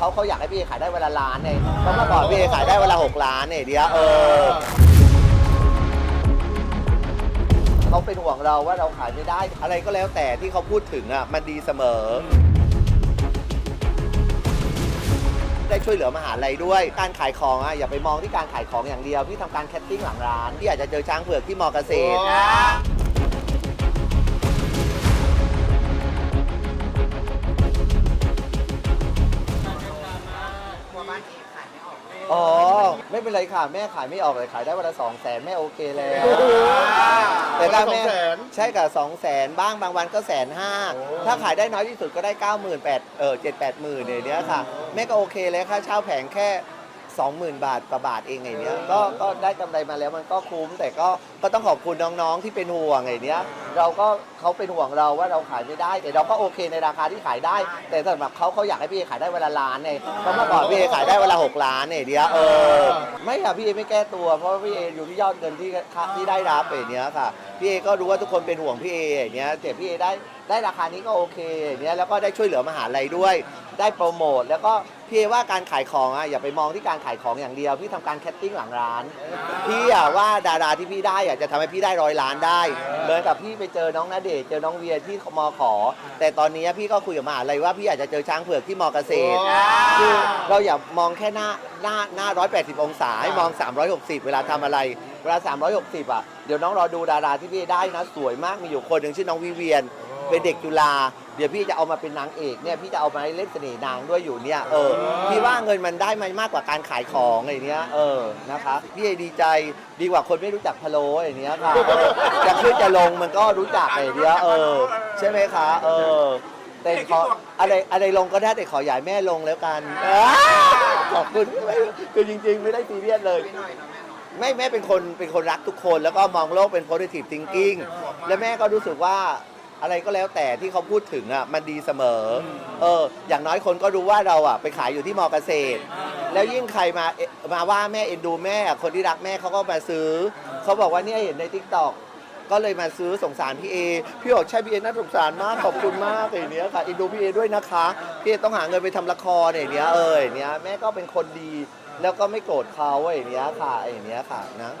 เขาเขาอยากให้พี่เอขายได้เวลาล้านเนี่ยเพราะเมื่อก่อนพี่เอขายได้เวลาหกล้านเนี่ยเดียวเออเขาเป็นห่วงเราว่าเราขายไม่ได้ อะไรก็แล้วแต่ที่เขาพูดถึงอะมันดีเสมอ ได้ช่วยเหลือมหาลัยด้วย การขายของอะอย่าไปมองที่การขายของอย่างเดียว พี่ทำการแคตติ้งหลังร้าน พี่อาจจะเจอช้างเผือกที่มอเกษตรอ๋อ ไม่เป็นไรค่ะ แม่ขายไม่ออกเลยขายได้วันละสองแสนแม่โอเคแล้ว แต่ถ้าแม่วันละ200,000ใช่ค่ะสองแสนบ้างบางวันก็แสนห้าโอ้ถ้าขายได้น้อยที่สุดก็ได้เก้าหมื่นแปดเออเจ็ดแปดหมื่นเนี่ยเนี้ยค่ะ แม่ก็โอเคเลยค่าเช่าแผงแค่ 20,000 บาทกว่าบาทเองไงเนี้ยก็ก็ได้กำไรมาแล้วมันก็คุ้ม แต่ก็ก็ต้องขอบคุณน้องๆที่เป็นห่วงไงเนี้ยเราก็เขาเป็นห่วงเราว่าเราขายไม่ได้ แต่เราก็โอเคในราคาที่ขายได้ แต่สำหรับเขาเขาอยากให้พี่เอขายได้เวลาล้านเนี่ยเพราะเมื่อก่อนพี่เอขายได้เวลาหกล้านเนี่ยเนี้ยเออไม่ค่ะพี่เอไม่แก้ตัวเพราะว่าพี่เออยู่ที่ยอดเงินที่ที่ได้รับอย่างเนี้ยค่ะพี่เอก็รู้ว่าทุกคนเป็นห่วงพี่เออย่างเนี้ยแต่พี่เอได้ ได้ราคานี้ก็โอเคอย่างเนี้ยแล้วก็ได้ช่วยเหลือมหาลัยด้วย ได้โปรโมทแล้วก็พี่เอว่าการขายของอะอย่าไปมองที่การขายของอย่างเดียว พี่ทำการแคตติ้งหลังร้านพี่อะว่าดาราที่พี่ได้อะจะทำให้พี่ได้ร้อยล้านได้เหมือนกับพี่ไปเจอน้องณเดชน์เจอน้องเวียที่มอขอ แต่ตอนนี้พี่ก็คุยกับมหาลัยว่าพี่อาจจะเจอช้างเผือกที่มอเกษตรคือเราอย่ามองแค่หน้าหน้าหน้า180 องศาให้มอง 360 เวลาทำอะไร เวลา 360 อะ เดี๋ยวน้องรอดูดาราที่พี่ได้นะ สวยมากมีอยู่คนหนึ่งชื่อน้องวิเวียน เป็นเด็กจุฬาเดี๋ยวพี่จะเอามาเป็นนางเอกเนี่ยพี่จะเอามาเล่นเสน่ห์นางด้วยอยู่เนี่ยเออพี่ว่าเงินมันได้มันมากกว่าการขายของอะไรเนี้ยเออนะคะพี่เอดีใจดีกว่าคนไม่รู้จักพะโล้อย่างเนี้ยค่ะจะขึ้นจะลงมันก็รู้จักอะไรเนี้ยเออ ใช่ไหมคะเออแต่ขออะไรอะไรลงก็ได้แต่ขออย่าให้แม่ลงแล้วกันอ้าขอบคุณคือจริง ๆ ไม่ได้ซีเรียสเลยไม่แม่เป็นคนเป็นคนรักทุกคน แล้วก็มองโลกเป็น positive thinking และแม่ก็รู้สึกว่า อะไรก็แล้วแต่ที่เขาพูดถึงอะมันดีเสมอเออ อย่างน้อยคนก็รู้ว่าเราอะไปขายอยู่ที่มอเกษตร แล้วยิ่งใครมาเอ๊ะมาว่าแม่เอ็นดูแม่อะคนที่รักแม่เขาก็มาซื้อ เขาบอกว่าเนี่ยเห็นในทิกตอกก็เลยมาซื้อสงสารพี่เอ พี่บอกใช่พี่เอน่าสงสารมากขอบคุณมากอย่างเนี้ยค่ะเอ็นดูพี่เอด้วยนะคะ พี่เอต้องหาเงินไปทำละครอย่างเนี้ยเอออย่างเนี้ยแม่ก็เป็นคนดี แล้วก็ไม่โกรธเขาอย่างเนี้ยค่ะอย่างเนี้ยค่ะนะ